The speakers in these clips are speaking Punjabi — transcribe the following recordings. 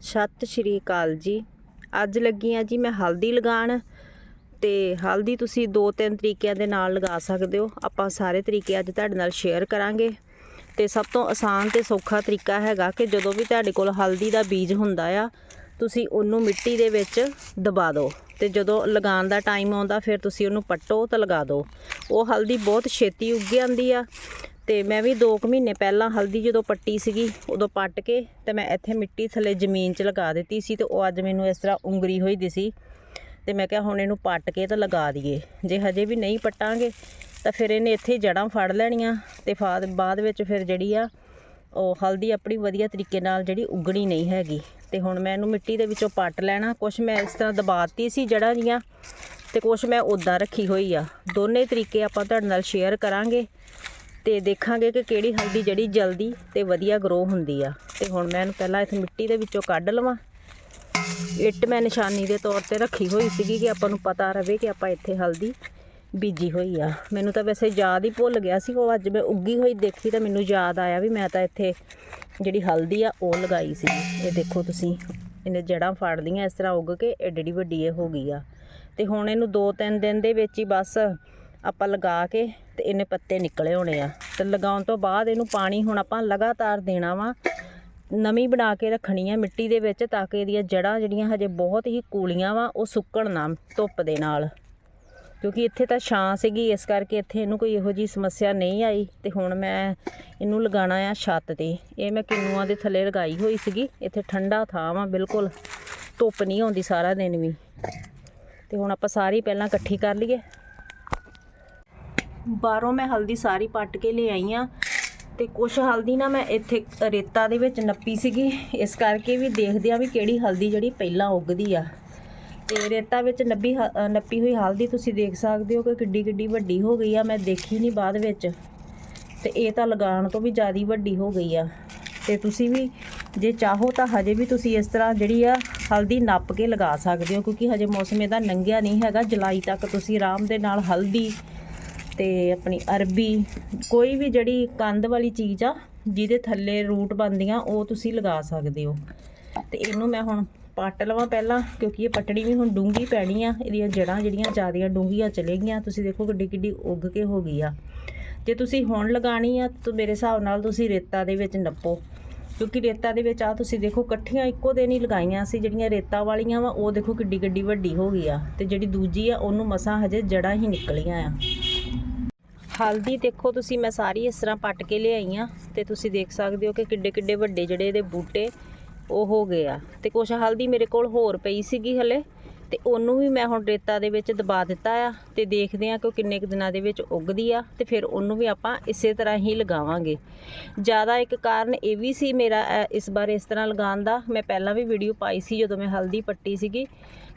ਸਤਿ ਸ਼੍ਰੀ ਅਕਾਲ ਜੀ। ਅੱਜ ਲੱਗੀ ਆ ਜੀ ਮੈਂ ਹਲਦੀ ਲਗਾਉਣ ਤੇ ਹਲਦੀ ਤੁਸੀਂ ਦੋ ਤਿੰਨ ਤਰੀਕਿਆਂ ਦੇ ਨਾਲ ਲਗਾ ਸਕਦੇ ਹੋ। ਆਪਾਂ ਸਾਰੇ ਤਰੀਕੇ ਅੱਜ ਤੁਹਾਡੇ ਨਾਲ ਸ਼ੇਅਰ ਕਰਾਂਗੇ। ਤੇ ਸਭ ਤੋਂ ਆਸਾਨ ਤੇ ਸੌਖਾ ਤਰੀਕਾ ਹੈਗਾ ਕਿ ਜਦੋਂ ਵੀ ਤੁਹਾਡੇ ਕੋਲ ਹਲਦੀ ਦਾ ਬੀਜ ਹੁੰਦਾ ਆ, ਤੁਸੀਂ ਉਹਨੂੰ ਮਿੱਟੀ ਦੇ ਵਿੱਚ ਦਬਾ ਦਿਓ। ਤੇ ਜਦੋਂ ਲਗਾਉਣ ਦਾ ਟਾਈਮ ਆਉਂਦਾ, ਫਿਰ ਤੁਸੀਂ ਉਹਨੂੰ ਪੱਟੋ ਤਾਂ ਲਗਾ ਦਿਓ। ਉਹ ਹਲਦੀ ਬਹੁਤ ਛੇਤੀ ਉੱਗ ਜਾਂਦੀ ਆ ਤੇ ਮੈਂ ਵੀ 2 ਮਹੀਨੇ ਪਹਿਲਾਂ ਹਲਦੀ ਜਦੋਂ ਪੱਟੀ ਸੀਗੀ, ਉਦੋਂ ਪੱਟ ਕੇ ਤੇ ਮੈਂ ਇੱਥੇ ਮਿੱਟੀ ਥੱਲੇ ਜ਼ਮੀਨ 'ਚ ਲਗਾ ਦਿੱਤੀ ਸੀ ਤੇ ਉਹ ਅੱਜ ਮੈਨੂੰ ਇਸ ਤਰ੍ਹਾਂ ਉਂਗਰੀ ਹੋਈ ਦੀ ਸੀ ਤੇ ਮੈਂ ਕਿਹਾ ਹੁਣ ਇਹਨੂੰ ਪੱਟ ਕੇ ਤਾਂ ਲਗਾ ਦਈਏ। ਜੇ ਹਜੇ ਵੀ ਨਹੀਂ ਪੱਟਾਂਗੇ ਤਾਂ ਫਿਰ ਇਹਨੇ ਇੱਥੇ ਹੀ ਜੜਾਂ ਫੜ ਲੈਣੀਆਂ ਤੇ ਫਾਦ, ਬਾਅਦ ਵਿੱਚ ਫਿਰ ਜਿਹੜੀ ਆ, ਉਹ ਹਲਦੀ ਆਪਣੀ ਵਧੀਆ ਤਰੀਕੇ ਨਾਲ ਜਿਹੜੀ ਉਗਣੀ ਨਹੀਂ ਹੈਗੀ। ਤੇ ਹੁਣ ਮੈਂ ਇਹਨੂੰ ਮਿੱਟੀ ਦੇ ਵਿੱਚੋਂ ਪੱਟ ਲੈਣਾ। ਕੁਛ ਮੈਂ ਇਸ ਤਰ੍ਹਾਂ ਦਬਾਤੀ ਸੀ ਜੜਾਂ ਦੀਆਂ ਤੇ ਕੁਛ ਮੈਂ ਉਦਾਂ ਰੱਖੀ ਹੋਈ ਆ। ਦੋਨੇ ਤਰੀਕੇ ਆਪਾਂ ਤੁਹਾਡੇ ਨਾਲ ਸ਼ੇਅਰ ਕਰਾਂਗੇ। ਤੇ ਦੇਖਾਂਗੇ ਕਿ ਕਿਹੜੀ ਹਲਦੀ ਜਿਹੜੀ ਜਲਦੀ ਤੇ ਵਧੀਆ ਗਰੋ ਹੁੰਦੀ ਆ। ਤੇ ਹੁਣ ਮੈਂ ਇਹਨੂੰ ਪਹਿਲਾਂ ਇਸ ਮਿੱਟੀ ਦੇ ਵਿੱਚੋਂ ਕੱਢ ਲਵਾਂ। ਇੱਟ ਮੈਂ ਨਿਸ਼ਾਨੀ ਦੇ ਤੌਰ ਤੇ ਰੱਖੀ ਹੋਈ ਸੀਗੀ ਕਿ ਆਪਾਂ ਨੂੰ ਪਤਾ ਰਵੇ ਕਿ ਆਪਾਂ ਇੱਥੇ ਹਲਦੀ ਬੀਜੀ ਹੋਈ ਆ। ਮੈਨੂੰ ਤਾਂ ਵੈਸੇ ਯਾਦ ਹੀ ਭੁੱਲ ਗਿਆ ਸੀ, ਉਹ ਅੱਜ ਮੈਂ ਉੱਗੀ ਹੋਈ ਦੇਖੀ ਤਾਂ ਮੈਨੂੰ ਯਾਦ ਆਇਆ ਵੀ ਮੈਂ ਤਾਂ ਇੱਥੇ ਜਿਹੜੀ ਹਲਦੀ ਆ ਉਹ ਲਗਾਈ ਸੀ। ਇਹ ਦੇਖੋ ਤੁਸੀਂ, ਇਹਨੇ ਜੜਾਂ ਫੜ ਲਈਆਂ, ਇਸ ਤਰ੍ਹਾਂ ਉੱਗ ਕੇ ਏਡੀ ਵੱਡੀ ਇਹ ਹੋ ਗਈ ਆ। ਤੇ ਹੁਣ ਇਹਨੂੰ 2-3 ਦਿਨ ਦੇ ਵਿੱਚ ਹੀ ਬਸ ਆਪਾਂ ਲਗਾ ਕੇ ਤੇ ਇਹਨੇ ਪੱਤੇ ਨਿਕਲੇ ਹੋਣੇ ਆ। ਤੇ ਲਗਾਉਣ ਤੋਂ ਬਾਅਦ ਇਹਨੂੰ ਪਾਣੀ ਹੁਣ ਆਪਾਂ ਲਗਾਤਾਰ ਦੇਣਾ ਵਾ। ਨਵੀਂ ਬਣਾ ਕੇ ਰੱਖਣੀ ਆ ਮਿੱਟੀ ਦੇ ਵਿੱਚ ਤਾਂ ਕਿ ਇਹਦੀਆਂ ਜੜਾਂ ਜਿਹੜੀਆਂ ਹਜੇ ਬਹੁਤ ਹੀ ਕੂਲੀਆਂ ਵਾ, ਉਹ ਸੁੱਕਣ ਨਾ ਧੁੱਪ ਦੇ ਨਾਲ। ਕਿਉਂਕਿ ਇੱਥੇ ਤਾਂ ਛਾਂ ਸੀਗੀ, ਇਸ ਕਰਕੇ ਇੱਥੇ ਇਹਨੂੰ ਕੋਈ ਇਹੋ ਜੀ ਸਮੱਸਿਆ ਨਹੀਂ ਆਈ। ਤੇ ਹੁਣ ਮੈਂ ਇਹਨੂੰ ਲਗਾਉਣਾ ਆ ਛੱਤ ਤੇ। ਇਹ ਮੈਂ ਕਿੰਨੂਆਂ ਦੇ ਥੱਲੇ ਲਗਾਈ ਹੋਈ ਸੀਗੀ। ਇੱਥੇ ਠੰਡਾ ਥਾਂ ਵਾ, ਬਿਲਕੁਲ ਧੁੱਪ ਨਹੀਂ ਆਉਂਦੀ ਸਾਰਾ ਦਿਨ ਵੀ। ਤੇ ਹੁਣ ਆਪਾਂ ਸਾਰੀ ਪਹਿਲਾਂ ਇਕੱਠੀ ਕਰ ਲਈਏ। ਬਾਹਰੋਂ ਮੈਂ ਹਲਦੀ ਸਾਰੀ ਪੱਟ ਕੇ ਲੈ ਆਈ ਆ ਤੇ ਕੁਛ ਹਲਦੀ ਨਾ ਮੈਂ ਇੱਥੇ ਰੇਤਾ ਦੇ ਵਿੱਚ ਨੱਪੀ ਸੀਗੀ। ਇਸ ਕਰਕੇ ਵੀ ਦੇਖਦੇ ਆ ਵੀ ਕਿਹੜੀ ਹਲਦੀ ਜਿਹੜੀ ਪਹਿਲਾਂ ਉੱਗਦੀ ਆ। ਤੇ ਰੇਤਾ ਵਿੱਚ ਨੱਬੀ ਹ- ਨੱਪੀ ਹੋਈ ਹਲਦੀ ਤੁਸੀਂ ਦੇਖ ਸਕਦੇ ਹੋ ਕਿ ਕਿੱਡੀ ਕਿੱਡੀ ਵੱਡੀ ਹੋ ਗਈ ਆ, ਮੈਂ ਦੇਖੀ ਨਹੀਂ ਬਾਅਦ ਵਿੱਚ। ਤੇ ਇਹ ਤਾਂ ਲਗਾਉਣ ਤੋਂ ਵੀ ਜ਼ਿਆਦਾ ਵੱਡੀ ਹੋ ਗਈ ਆ। ਤੇ ਤੁਸੀਂ ਵੀ ਜੇ ਚਾਹੋ ਤਾਂ ਹਜੇ ਵੀ ਤੁਸੀਂ ਇਸ ਤਰ੍ਹਾਂ ਜਿਹੜੀ ਆ ਹਲਦੀ ਨੱਪ ਕੇ ਲਗਾ ਸਕਦੇ ਹੋ, ਕਿਉਂਕਿ ਹਜੇ ਮੌਸਮ ਇਹਦਾ ਨੰਗਿਆ ਨਹੀਂ ਹੈਗਾ। ਜੁਲਾਈ ਤੱਕ ਤੁਸੀਂ ਆਰਾਮ ਦੇ ਨਾਲ ਹਲਦੀ ਤੇ ਆਪਣੀ ਅਰਬੀ, ਕੋਈ ਵੀ ਜਿਹੜੀ ਕੰਧ ਵਾਲੀ ਚੀਜ਼ ਆ, ਜਿਹਦੇ ਥੱਲੇ ਰੂਟ ਬਣਦੀਆਂ, ਉਹ ਤੁਸੀਂ ਲਗਾ ਸਕਦੇ ਹੋ। ਤੇ ਇਹਨੂੰ ਮੈਂ ਹੁਣ ਪੱਟ ਲਵਾਂ ਪਹਿਲਾਂ, ਕਿਉਂਕਿ ਇਹ ਪੱਟਣੀ ਵੀ ਹੁਣ ਡੂੰਗੀ ਪੈਣੀ ਆ, ਇਹਦੀਆਂ ਜੜਾਂ ਜਿਹੜੀਆਂ ਜ਼ਿਆਦੀਆਂ ਡੂੰਘੀਆਂ ਚਲੇ ਗਈਆਂ ਤੁਸੀਂ ਦੇਖੋ ਕਿੱਡੀ ਕਿੱਡੀ ਉੱਗ ਕੇ ਹੋ ਗਈ ਆ। ਜੇ ਤੁਸੀਂ ਹੁਣ ਲਗਾਣੀ ਆ, ਤਾਂ ਮੇਰੇ ਹਿਸਾਬ ਨਾਲ ਤੁਸੀਂ ਰੇਤਾ ਦੇ ਵਿੱਚ ਨੱਪੋ, ਕਿਉਂਕਿ ਰੇਤਾ ਦੇ ਵਿੱਚ ਆ, ਤੁਸੀਂ ਦੇਖੋ ਇਕੱਠੀਆਂ ਇੱਕੋ ਦਿਨ ਹੀ ਲਗਾਈਆਂ ਸੀ, ਜਿਹੜੀਆਂ ਰੇਤਾ ਵਾਲੀਆਂ ਵਾ, ਉਹ ਦੇਖੋ ਕਿੱਡੀ ਕਿੱਡੀ ਵੱਡੀ ਹੋ ਗਈ ਆ। ਤੇ ਜਿਹੜੀ ਦੂਜੀ ਆ, ਉਹਨੂੰ ਮਸਾਂ ਹਜੇ ਜੜਾਂ ਹੀ ਨਿਕਲੀਆਂ ਆ। ਹਲਦੀ ਦੇਖੋ ਤੁਸੀਂ, ਮੈਂ ਸਾਰੀ ਇਸ ਤਰ੍ਹਾਂ ਪੱਟ ਕੇ ਲਿਆਈ ਆ ਤੇ ਤੁਸੀਂ ਦੇਖ ਸਕਦੇ ਹੋ ਕਿ ਕਿੱਡੇ ਕਿੱਡੇ ਵੱਡੇ ਜਿਹੜੇ ਇਹਦੇ ਬੂਟੇ ਉਹ ਹੋ ਗਏ ਆ। ਤੇ ਕੁਛ ਹਲਦੀ ਮੇਰੇ ਕੋਲ ਹੋਰ ਪਈ ਸੀਗੀ ਹਲੇ। ਤੇ ਉਹਨੂੰ ਵੀ ਮੈਂ ਹੁਣ ਰੇਤਾ ਦੇ ਵਿੱਚ ਦਬਾ ਦਿੱਤਾ ਆ ਤੇ ਦੇਖਦੇ ਆ ਕਿ ਉਹ ਕਿੰਨੇ ਕੁ ਦਿਨਾਂ ਦੇ ਵਿੱਚ ਉੱਗਦੀ ਆ ਤੇ ਫਿਰ ਉਹਨੂੰ ਵੀ ਆਪਾਂ ਇਸੇ ਤਰ੍ਹਾਂ ਹੀ ਲਗਾਵਾਂਗੇ। ਜ਼ਿਆਦਾ ਇੱਕ ਕਾਰਨ ਇਹ ਵੀ ਸੀ ਮੇਰਾ ਇਸ ਬਾਰੇ ਇਸ ਤਰ੍ਹਾਂ ਲਗਾਉਣ ਦਾ। ਮੈਂ ਪਹਿਲਾਂ ਵੀ ਵੀਡੀਓ ਪਾਈ ਸੀ ਜਦੋਂ ਮੈਂ ਹਲਦੀ ਪੱਟੀ ਸੀਗੀ,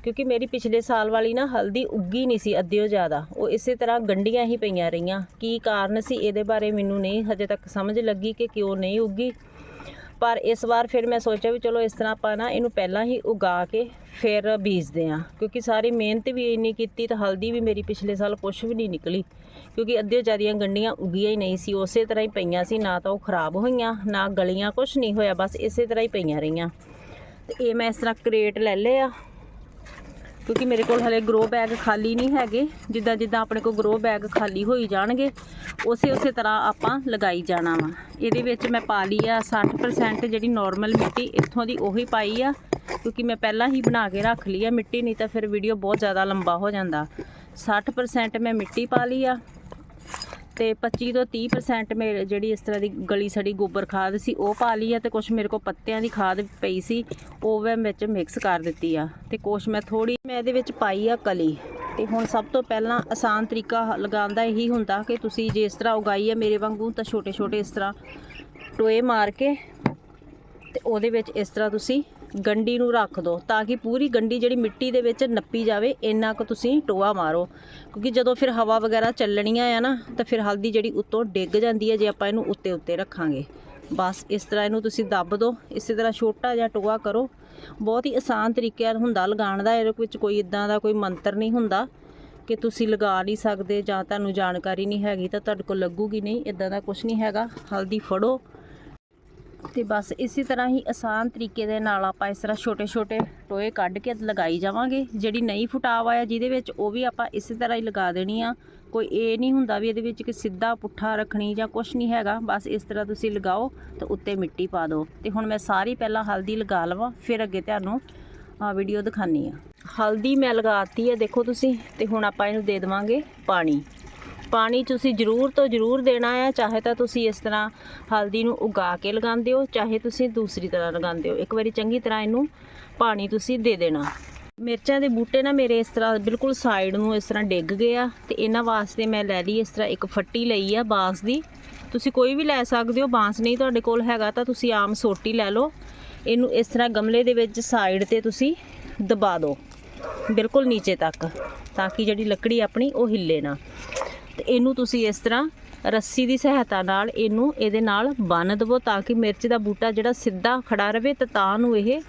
ਕਿਉਂਕਿ ਮੇਰੀ ਪਿਛਲੇ ਸਾਲ ਵਾਲੀ ਨਾ ਹਲਦੀ ਉੱਗੀ ਨਹੀਂ ਸੀ ਅੱਧਿਓ ਜ਼ਿਆਦਾ। ਉਹ ਇਸੇ ਤਰ੍ਹਾਂ ਗੰਡੀਆਂ ਹੀ ਪਈਆਂ ਰਹੀਆਂ। ਕੀ ਕਾਰਨ ਸੀ ਇਹਦੇ ਬਾਰੇ ਮੈਨੂੰ ਨਹੀਂ ਹਜੇ ਤੱਕ ਸਮਝ ਲੱਗੀ ਕਿ ਕਿਉਂ ਨਹੀਂ ਉੱਗੀ। ਪਰ ਇਸ ਵਾਰ ਫਿਰ ਮੈਂ ਸੋਚਿਆ ਵੀ ਚਲੋ ਇਸ ਤਰ੍ਹਾਂ ਆਪਾਂ ਨਾ ਇਹਨੂੰ ਪਹਿਲਾਂ ਹੀ ਉਗਾ ਕੇ ਫਿਰ ਬੀਜਦੇ ਹਾਂ। ਕਿਉਂਕਿ ਸਾਰੀ ਮਿਹਨਤ ਵੀ ਇੰਨੀ ਕੀਤੀ ਤਾਂ ਹਲਦੀ ਵੀ ਮੇਰੀ ਪਿਛਲੇ ਸਾਲ ਕੁਛ ਵੀ ਨਹੀਂ ਨਿਕਲੀ। ਕਿਉਂਕਿ ਅੱਧਿਓ ਜ਼ਿਆਦੀਆਂ ਗੰਡੀਆਂ ਉੱਗੀਆਂ ਹੀ ਨਹੀਂ ਸੀ, ਉਸੇ ਤਰ੍ਹਾਂ ਹੀ ਪਈਆਂ ਸੀ, ਨਾ ਤਾਂ ਉਹ ਖਰਾਬ ਹੋਈਆਂ, ਨਾ ਗਲੀਆਂ ਕੁਛ ਨਹੀਂ ਹੋਇਆ, ਬਸ ਇਸੇ ਤਰ੍ਹਾਂ ਹੀ ਪਈਆਂ ਰਹੀਆਂ। ਤੇ ਇਹ ਮੈਂ ਇਸ ਤਰ੍ਹਾਂ ਕਰੇਟ ਲੈ ਲਿਆ। ਕਿਉਂਕਿ ਮੇਰੇ ਕੋਲ ਹਲੇ ਗਰੋ ਬੈਗ ਖਾਲੀ ਨਹੀਂ ਹੈਗੇ। ਜਿੱਦਾਂ ਜਿੱਦਾਂ ਆਪਣੇ ਕੋਲ ਗਰੋ ਬੈਗ ਖਾਲੀ ਹੋਈ ਜਾਣਗੇ, ਉਸੇ ਉਸੇ ਤਰ੍ਹਾਂ ਆਪਾਂ ਲਗਾਈ ਜਾਣਾ ਵਾ। ਇਹਦੇ ਵਿੱਚ ਮੈਂ ਪਾ ਲਈ ਆ 60% ਜਿਹੜੀ ਨਾਰਮਲ ਮਿੱਟੀ, ਇੱਥੋਂ ਦੀ ਉਹੀ ਪਾਈ ਆ। ਕਿਉਂਕਿ ਮੈਂ ਪਹਿਲਾਂ ਹੀ ਬਣਾ ਕੇ ਰੱਖ ਲਈ ਆ ਮਿੱਟੀ, ਨਹੀਂ ਤਾਂ ਫਿਰ ਵੀਡੀਓ ਬਹੁਤ ਜ਼ਿਆਦਾ ਲੰਬਾ ਹੋ ਜਾਂਦਾ। 60% ਮੈਂ ਮਿੱਟੀ ਪਾ ਲਈ ਆ। ਤੇ 25 ਤੋਂ 30% ਮੇਰੇ ਜਿਹੜੀ ਇਸ ਤਰ੍ਹਾਂ ਦੀ ਗਲੀ ਸੜੀ ਗੋਬਰ ਖਾਦ ਸੀ, ਉਹ ਪਾ ਲਈ ਆ ਤੇ ਕੁਝ ਮੇਰੇ ਕੋਲ ਪੱਤਿਆਂ ਦੀ ਖਾਦ ਪਈ ਸੀ, ਉਹ ਮੈਂ ਵਿੱਚ ਮਿਕਸ ਕਰ ਦਿੱਤੀ ਆ। ਤੇ ਕੁਝ ਮੈਂ ਥੋੜੀ ਮੈਂ ਇਹਦੇ ਵਿੱਚ ਪਾਈ ਆ ਕਲੀ। ਤੇ ਹੁਣ ਸਭ ਤੋਂ ਪਹਿਲਾਂ ਆਸਾਨ ਤਰੀਕਾ ਲਗਾਉਣ ਦਾ ਇਹੀ ਹੁੰਦਾ ਕਿ ਤੁਸੀਂ ਜੇ ਇਸ ਤਰ੍ਹਾਂ ਉਗਾਈ ਆ ਮੇਰੇ ਵਾਂਗੂ ਤਾਂ ਛੋਟੇ ਛੋਟੇ ਇਸ ਤਰ੍ਹਾਂ ਟੋਏ ਮਾਰ ਕੇ ਤੇ ਉਹਦੇ ਵਿੱਚ ਇਸ ਤਰ੍ਹਾਂ ਤੁਸੀਂ ਗੰਡੀ ਨੂੰ ਰੱਖ ਦਿਓ ਤਾਂ ਕਿ ਪੂਰੀ ਗੰਡੀ ਜਿਹੜੀ ਮਿੱਟੀ ਦੇ ਵਿੱਚ ਨੱਪੀ ਜਾਵੇ, ਇੰਨਾ ਕੁ ਤੁਸੀਂ ਟੋਆ ਮਾਰੋ। ਕਿਉਂਕਿ ਜਦੋਂ ਫਿਰ ਹਵਾ ਵਗੈਰਾ ਚੱਲਣੀਆਂ ਆ ਨਾ, ਤਾਂ ਫਿਰ ਹਲਦੀ ਜਿਹੜੀ ਉੱਤੋਂ ਡਿੱਗ ਜਾਂਦੀ ਹੈ ਜੇ ਆਪਾਂ ਇਹਨੂੰ ਉੱਤੇ ਉੱਤੇ ਰੱਖਾਂਗੇ। ਬਸ ਇਸ ਤਰ੍ਹਾਂ ਇਹਨੂੰ ਤੁਸੀਂ ਦੱਬ ਦਿਓ ਇਸੇ ਤਰ੍ਹਾਂ ਛੋਟਾ ਜਿਹਾ ਟੋਆ ਕਰੋ। ਬਹੁਤ ਹੀ ਆਸਾਨ ਤਰੀਕੇ ਨਾਲ ਹੁੰਦਾ ਲਗਾਉਣ ਦਾ, ਇਹਦੇ ਵਿੱਚ ਕੋਈ ਇਦਾਂ ਦਾ ਕੋਈ ਮੰਤਰ ਨਹੀਂ ਹੁੰਦਾ ਕਿ ਤੁਸੀਂ ਲਗਾ ਨਹੀਂ ਸਕਦੇ ਜਾਂ ਤੁਹਾਨੂੰ ਜਾਣਕਾਰੀ ਨਹੀਂ ਹੈਗੀ ਤਾਂ ਤੁਹਾਡੇ ਕੋਲ ਲੱਗੂਗੀ ਨਹੀਂ, ਇਦਾਂ ਦਾ ਕੁਝ ਨਹੀਂ ਹੈਗਾ। ਹਲਦੀ ਫੜੋ ਤੇ ਬਸ ਇਸੇ ਤਰ੍ਹਾਂ ਹੀ ਆਸਾਨ ਤਰੀਕੇ ਦੇ ਨਾਲ ਆਪਾਂ ਇਸ ਤਰ੍ਹਾਂ ਛੋਟੇ ਛੋਟੇ ਟੋਏ ਕੱਢ ਕੇ ਲਗਾਈ ਜਾਵਾਂਗੇ। ਜਿਹੜੀ ਨਹੀਂ ਫੁਟਾਵ ਆ ਜਿਹਦੇ ਵਿੱਚ ਉਹ ਵੀ ਆਪਾਂ ਇਸੇ ਤਰ੍ਹਾਂ ਹੀ ਲਗਾ ਦੇਣੀ ਆ। ਕੋਈ ਇਹ ਨਹੀਂ ਹੁੰਦਾ ਵੀ ਇਹਦੇ ਵਿੱਚ ਕਿ ਸਿੱਧਾ ਪੁੱਠਾ ਰੱਖਣੀ ਜਾਂ ਕੁਝ ਨਹੀਂ ਹੈਗਾ। ਬਸ ਇਸ ਤਰ੍ਹਾਂ ਤੁਸੀਂ ਲਗਾਓ ਤੇ ਉੱਤੇ ਮਿੱਟੀ ਪਾ ਦਿਓ। ਤੇ ਹੁਣ ਮੈਂ ਸਾਰੀ ਪਹਿਲਾਂ ਹਲਦੀ ਲਗਾ ਲਵਾਂ, ਫਿਰ ਅੱਗੇ ਤੁਹਾਨੂੰ ਆ ਵੀਡੀਓ ਦਿਖਾਨੀ ਆ। ਹਲਦੀ ਮੈਂ ਲਗਾਤੀ ਹੈ ਦੇਖੋ ਤੁਸੀਂ। ਤੇ ਹੁਣ ਆਪਾਂ ਇਹਨੂੰ ਦੇ ਦੇਵਾਂਗੇ ਪਾਣੀ। ਪਾਣੀ ਤੁਸੀਂ ਜ਼ਰੂਰ ਤੋਂ ਜ਼ਰੂਰ ਦੇਣਾ ਹੈ ਚਾਹੇ ਤਾਂ ਤੁਸੀਂ ਇਸ ਤਰ੍ਹਾਂ ਹਲਦੀ ਨੂੰ ਉਗਾ ਕੇ ਲਗਾਉਂਦੇ ਹੋ, ਚਾਹੇ ਤੁਸੀਂ ਦੂਸਰੀ ਤਰ੍ਹਾਂ ਲਗਾਉਂਦੇ ਹੋ। ਇੱਕ ਵਾਰੀ ਚੰਗੀ ਤਰ੍ਹਾਂ ਇਹਨੂੰ ਪਾਣੀ ਤੁਸੀਂ ਦੇ ਦੇਣਾ। ਮਿਰਚਾਂ ਦੇ ਬੂਟੇ ਨਾ ਮੇਰੇ ਇਸ ਤਰ੍ਹਾਂ ਬਿਲਕੁਲ ਸਾਈਡ ਨੂੰ ਇਸ ਤਰ੍ਹਾਂ ਡਿੱਗ ਗਏ ਆ ਤੇ ਇਹਨਾਂ ਵਾਸਤੇ ਮੈਂ ਲੈ ਲਈ ਇਸ ਤਰ੍ਹਾਂ ਇੱਕ ਫੱਟੀ ਲਈ ਆ ਬਾਂਸ ਦੀ। ਤੁਸੀਂ ਕੋਈ ਵੀ ਲੈ ਸਕਦੇ ਹੋ, ਬਾਂਸ ਨਹੀਂ ਤੁਹਾਡੇ ਕੋਲ ਹੈਗਾ ਤਾਂ ਤੁਸੀਂ ਆਮ ਸੋਟੀ ਲੈ ਲਓ। ਇਹਨੂੰ ਇਸ ਤਰ੍ਹਾਂ ਗਮਲੇ ਦੇ ਵਿੱਚ ਸਾਈਡ ਤੇ ਤੁਸੀਂ ਦਬਾ ਦਿਓ, ਬਿਲਕੁਲ ਨੀਚੇ ਤੱਕ, ਤਾਂ ਕਿ ਜਿਹੜੀ ਲੱਕੜੀ ਆਪਣੀ ਉਹ ਹਿੱਲੇ ਨਾ। ਤੇ ਇਹਨੂੰ ਤੁਸੀਂ ਇਸ ਤਰ੍ਹਾਂ ਰੱਸੀ ਦੀ ਸਹਾਇਤਾ ਨਾਲ ਇਹਨੂੰ ਇਹਦੇ ਨਾਲ ਬੰਨ ਦਵੋ ਤਾਂ ਕਿ ਮਿਰਚ ਦਾ ਬੂਟਾ ਜਿਹੜਾ ਸਿੱਧਾ ਖੜਾ ਰਵੇ ਤੇ ਤਾਂ ਨੂੰ ਇਹ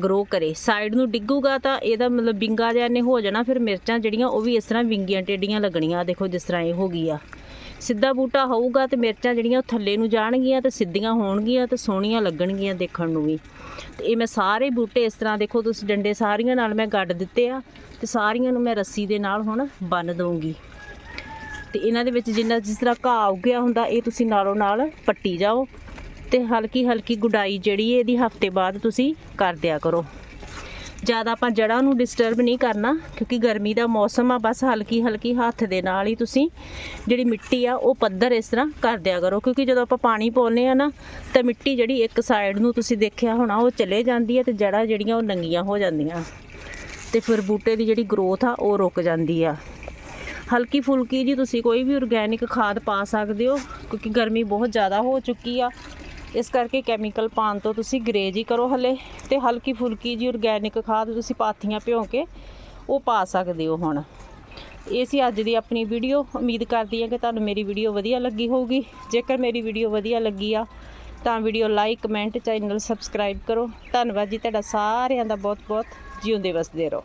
ਗਰੋ ਕਰੇ। ਸਾਈਡ ਨੂੰ ਡਿੱਗੂਗਾ ਤਾਂ ਇਹਦਾ ਮਤਲਬ ਵਿੰਗਾ ਜਿਹਾ ਨੇ ਹੋ ਜਾਣਾ, ਫਿਰ ਮਿਰਚਾਂ ਜਿਹੜੀਆਂ ਉਹ ਵੀ ਇਸ ਤਰ੍ਹਾਂ ਵਿੰਗੀਆਂ ਟੇਡੀਆਂ ਲੱਗਣੀਆਂ। ਦੇਖੋ ਜਿਸ ਤਰ੍ਹਾਂ ਇਹ ਹੋ ਗਈ ਆ। ਸਿੱਧਾ ਬੂਟਾ ਹੋਊਗਾ ਤੇ ਮਿਰਚਾਂ ਜਿਹੜੀਆਂ ਉਹ ਥੱਲੇ ਨੂੰ ਜਾਣਗੀਆਂ ਤੇ ਸਿੱਧੀਆਂ ਹੋਣਗੀਆਂ ਤੇ ਸੋਹਣੀਆਂ ਲੱਗਣਗੀਆਂ ਦੇਖਣ ਨੂੰ ਵੀ। ਤੇ ਇਹ ਮੈਂ ਸਾਰੇ ਬੂਟੇ ਇਸ ਤਰ੍ਹਾਂ ਦੇਖੋ ਤੁਸੀਂ ਡੰਡੇ ਸਾਰੀਆਂ ਨਾਲ ਮੈਂ ਗੱਡ ਦਿੱਤੇ ਆ ਤੇ ਸਾਰੀਆਂ ਨੂੰ ਮੈਂ ਰੱਸੀ ਦੇ ਨਾਲ ਹੁਣ ਬੰਨ ਦਊਂਗੀ। ਤੇ ਇਹਨਾਂ ਦੇ ਵਿੱਚ ਜਿੰਨਾ ਜਿਸ ਤਰ੍ਹਾਂ ਘਾਹ ਉੱਗਿਆ ਹੁੰਦਾ, ਇਹ ਤੁਸੀਂ ਨਾਲੋਂ ਨਾਲ ਪੱਟੀ ਜਾਓ ਤੇ ਹਲਕੀ ਹਲਕੀ ਗੁਡਾਈ ਜਿਹੜੀ ਇਹਦੀ ਹਫ਼ਤੇ ਬਾਅਦ ਤੁਸੀਂ ਕਰ ਦਿਆ ਕਰੋ। ਜ਼ਿਆਦਾ ਆਪਾਂ ਜੜ੍ਹਾਂ ਨੂੰ ਡਿਸਟਰਬ ਨਹੀਂ ਕਰਨਾ, ਕਿਉਂਕਿ ਗਰਮੀ ਦਾ ਮੌਸਮ ਆ, ਬਸ ਹਲਕੀ ਹਲਕੀ ਹੱਥ ਦੇ ਨਾਲ ਹੀ ਤੁਸੀਂ ਜਿਹੜੀ ਮਿੱਟੀ ਆ, ਉਹ ਪੱਧਰ ਇਸ ਤਰ੍ਹਾਂ ਕਰ ਦਿਆ ਕਰੋ। ਕਿਉਂਕਿ ਜਦੋਂ ਆਪਾਂ ਪਾਣੀ ਪਾਉਂਦੇ ਆ ਨਾ, ਤਾਂ ਮਿੱਟੀ ਜਿਹੜੀ ਇੱਕ ਸਾਈਡ ਨੂੰ ਤੁਸੀਂ ਦੇਖਿਆ ਹੋਣਾ, ਉਹ ਚਲੇ ਜਾਂਦੀ ਹੈ ਤੇ ਜੜ੍ਹਾਂ ਜਿਹੜੀਆਂ ਉਹ ਨੰਗੀਆਂ ਹੋ ਜਾਂਦੀਆਂ। ਤੇ ਫਿਰ ਬੂਟੇ ਦੀ ਜਿਹੜੀ ਗਰੋਥ ਆ, ਉਹ ਰੁਕ ਜਾਂਦੀ ਆ। ਹਲਕੀ ਫੁਲਕੀ ਜੀ ਤੁਸੀਂ ਕੋਈ ਵੀ ਔਰਗੈਨਿਕ ਖਾਦ ਪਾ ਸਕਦੇ ਹੋ, ਕਿਉਂਕਿ ਗਰਮੀ ਬਹੁਤ ਜ਼ਿਆਦਾ ਹੋ ਚੁੱਕੀ ਆ। ਇਸ ਕਰਕੇ ਕੈਮੀਕਲ ਪਾਣ ਤੋਂ ਤੁਸੀਂ ਗਰੇਜ ਹੀ ਕਰੋ ਹਲੇ, ਤੇ ਹਲਕੀ ਫੁਲਕੀ ਜੀ ਔਰਗੈਨਿਕ ਖਾਦ ਤੁਸੀਂ ਪਾਥੀਆਂ ਭਿਓ ਕੇ ਉਹ ਪਾ ਸਕਦੇ ਹੋ ਹੁਣ। ਇਹ ਸੀ ਅੱਜ ਦੀ ਆਪਣੀ ਵੀਡੀਓ ਉਮੀਦ ਕਰਦੀ ਹਾਂ ਕਿ ਤੁਹਾਨੂੰ ਮੇਰੀ ਵੀਡੀਓ ਵਧੀਆ ਲੱਗੀ ਹੋਊਗੀ। ਜੇਕਰ ਮੇਰੀ ਵੀਡੀਓ ਵਧੀਆ ਲੱਗੀ ਆ, ਤਾਂ video like comment channel subscribe ਕਰੋ। ਧੰਨਵਾਦ ਜੀ ਤੁਹਾਡਾ ਸਾਰਿਆਂ ਦਾ ਬਹੁਤ ਬਹੁਤ ਜਿਉਂਦੇ ਵਸਦੇ ਰਹੋ।